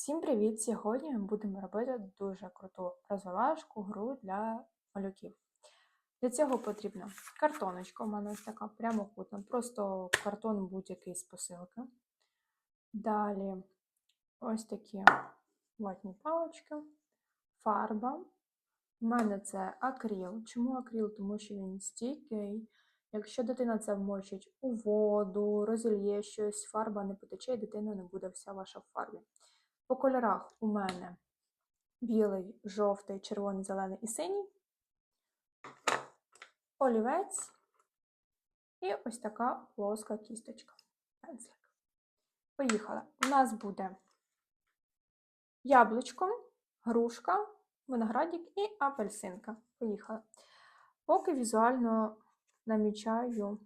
Всім привіт! Сьогодні ми будемо робити дуже круту розвивашку гру для малюків. Для цього потрібна картоночка, у мене ось така прямокутна, просто картон будь-який з посилки. Далі ось такі ватні палички, фарба. У мене це акріл. Чому акріл? Тому що він стійкий. Якщо дитина це вмочить у воду, розільє щось, фарба не потече, і дитина не буде вся ваша в фарбі. По кольорах у мене білий, жовтий, червоний, зелений і синій, олівець і ось така плоска кісточка. Пензлик. Поїхали. У нас буде яблучко, грушка, виноградик і апельсинка. Поїхали. Поки візуально намічаю,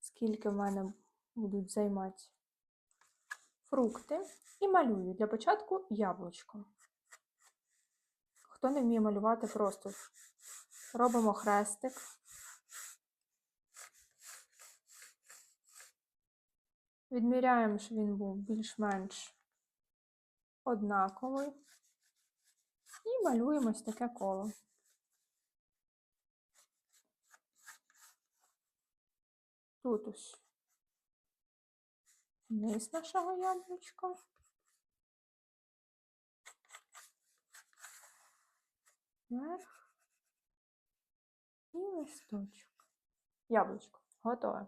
скільки в мене будуть займати фрукти і малюю для початку яблучко. Хто не вміє малювати, просто робимо хрестик. Відміряємо, щоб він був більш-менш однаковий. І малюємо ось таке коло. Тут ось низ нашого яблучка. Вверх і листочок. Яблучко. Готове.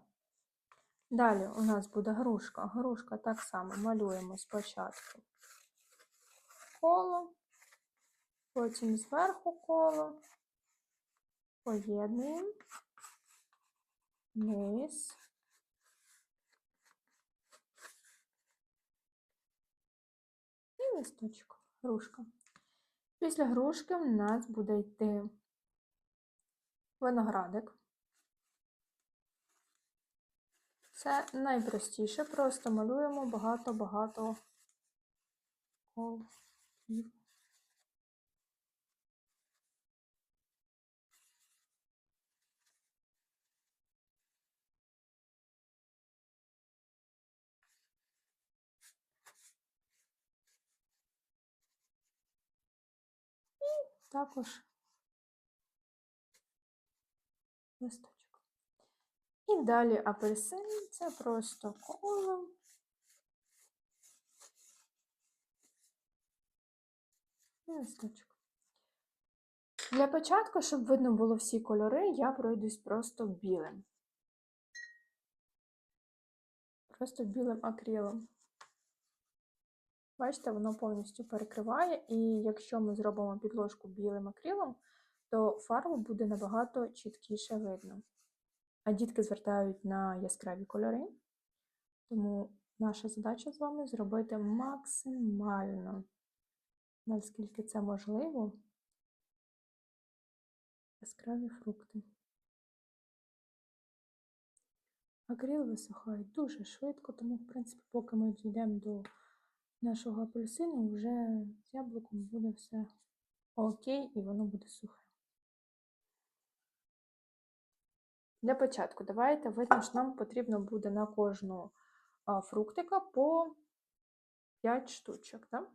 Далі у нас буде грушка. Грушка так само малюємо спочатку коло, потім зверху коло, поєднуємо, низ. Листочок, грушка. Після грушки в нас буде йти виноградик. Це найпростіше, просто малюємо багато-багато колів. Також листочок. І далі апельсин це просто коло. І листочок. Для початку, щоб видно було всі кольори, я пройдусь просто білим. Просто білим акрилом. Бачите, воно повністю перекриває, і якщо ми зробимо підложку білим акрилом, то фарбу буде набагато чіткіше видно. А дітки звертають на яскраві кольори, тому наша задача з вами зробити максимально, наскільки це можливо, яскраві фрукти. Акрил висихає дуже швидко, тому, в принципі, поки ми дійдемо до нашого апельсину вже з яблуком буде все окей і воно буде сухе. Для початку давайте видно, що нам потрібно буде на кожну фруктика по 5 штучок, так?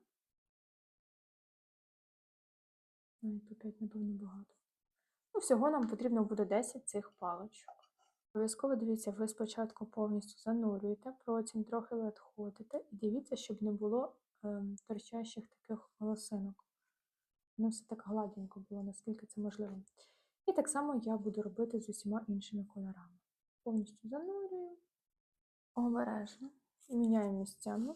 Навіть по 5, напевно, багато. Ну, всього нам потрібно буде 10 цих паличок. Обов'язково дивіться, ви спочатку повністю занурюєте, потім трохи відходите і дивіться, щоб не було ем, торчащих таких волосинок. Воно все так гладенько було, наскільки це можливо. І так само я буду робити з усіма іншими кольорами. Повністю занурюю, обережно, міняю місцями.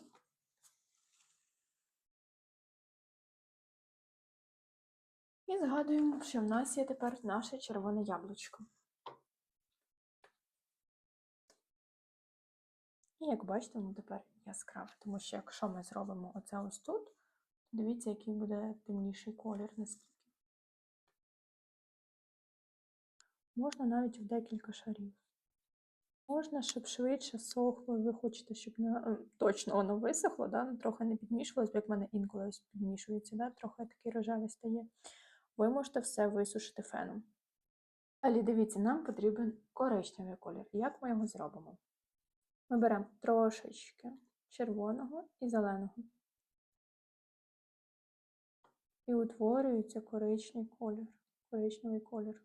І згадуємо, що в нас є тепер наше червоне яблучко. І як бачите, воно тепер яскраве, тому що якщо ми зробимо оце ось тут, дивіться, який буде темніший колір наскільки. Можна навіть в декілька шарів. Можна, щоб швидше сохло, ви хочете, щоб не, е, точно воно висохло, да? ну, трохи не підмішувалось, як в мене інколи ось підмішується, да? трохи такий рожевий стає. Ви можете все висушити феном. Далі дивіться, нам потрібен коричневий колір. Як ми його зробимо? Ми беремо трошечки червоного і зеленого. і утворюється коричневий колір. Коричневий колір.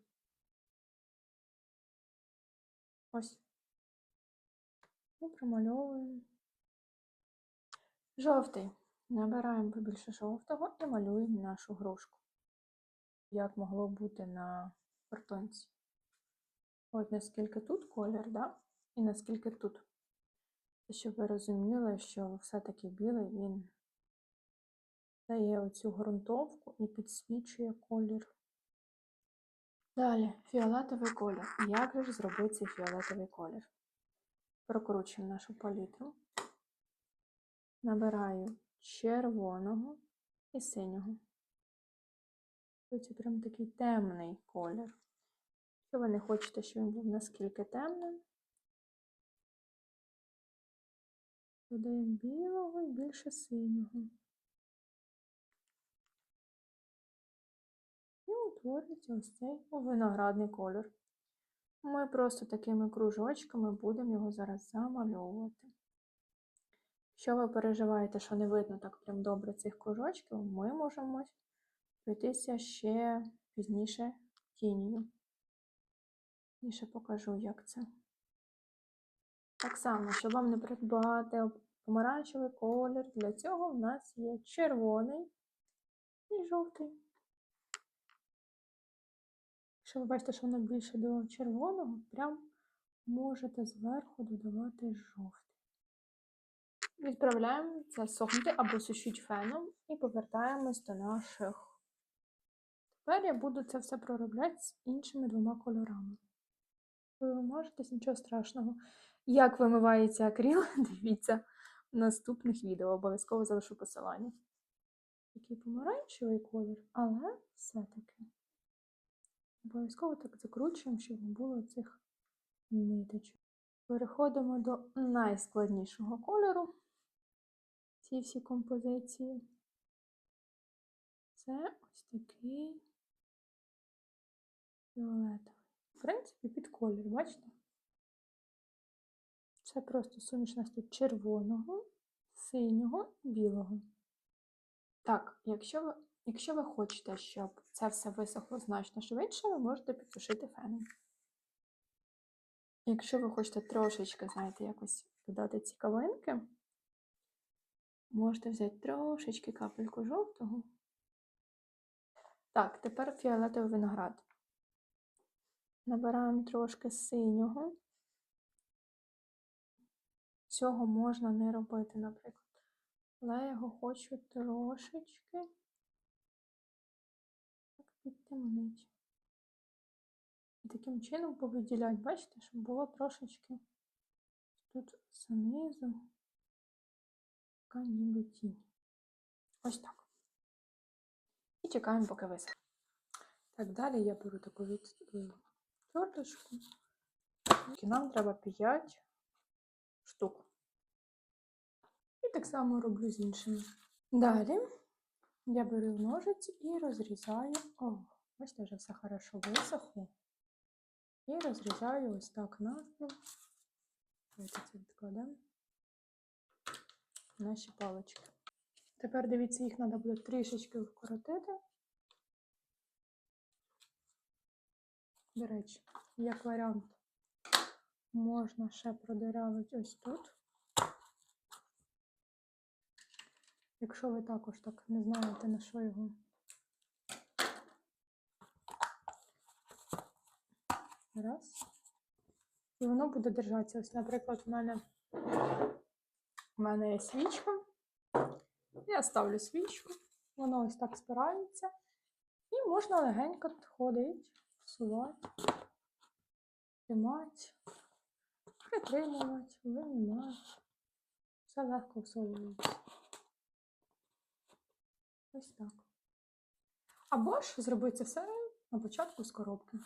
Ось. І промальовуємо. Жовтий. Набираємо побільше жовтого і малюємо нашу грушку. Як могло бути на картонці. От наскільки тут колір, да? і наскільки тут. Щоб ви розуміли, що все-таки білий він дає оцю ґрунтовку і підсвічує колір. Далі фіолетовий колір. Як же ж зробити цей фіолетовий колір? Прокручуємо нашу палітру. Набираю червоного і синього. Це прям такий темний колір. Якщо ви не хочете, щоб він був наскільки темним, додаємо білого і більше синього. І утворюється ось цей виноградний колір. Ми просто такими кружочками будемо його зараз замальовувати. Якщо ви переживаєте, що не видно так прям добре цих кружочків, ми можемо пройтися ще пізніше тінію. Пізніше покажу, як це. Так само, щоб вам не придбати помаранчевий колір, для цього в нас є червоний і жовтий. Якщо ви бачите, що воно більше до червоного, прям можете зверху додавати жовтий. Відправляємо це сохнути або сушіть феном і повертаємось до наших. Тепер я буду це все проробляти з іншими двома кольорами. Ви можетесь, нічого страшного. Як вимивається акрил, дивіться в наступних відео, обов'язково залишу посилання. Такий помаранчевий колір, але все-таки обов'язково так закручуємо, щоб не було цих ниточок. Переходимо до найскладнішого кольору ці всі композиції. Це ось такий фіолетовий. В принципі, під колір, бачите? Це просто суміш у нас тут червоного, синього білого. Так, якщо ви, якщо ви хочете, щоб це все висохло значно швидше, ви можете підсушити феном. Якщо ви хочете трошечки, знаєте, якось додати цікавинки, можете взяти трошечки капельку жовтого. Так, тепер фіолетовий виноград. Набираємо трошки синього. Цього можна не робити, наприклад. Але я його хочу трошечки так підтемнити. І таким чином повиділяти, бачите, щоб було трошечки тут знизу така ніби тінь. Ось так. І чекаємо, поки висохне. Так, далі я беру таку від твердочку. Нам треба 5 штук. І так само роблю з іншими. Далі я беру ножиць і розрізаю. О, бачите, вже все хорошо висохло. І розрізаю ось так навпіл. Давайте це відкладемо. Наші палички. Тепер дивіться, їх треба буде трішечки вкоротити. До речі, як варіант, можна ще продирявити ось тут. Якщо ви також так не знаєте, на що його. Раз. І воно буде держатися. Ось, наприклад, в мене в мене є свічка. Я ставлю свічку, воно ось так спирається. І можна легенько ходити, всувати, тримати, притримувати, винімати. Все легко всовується. Ось так. Або ж зробити все на початку з коробки.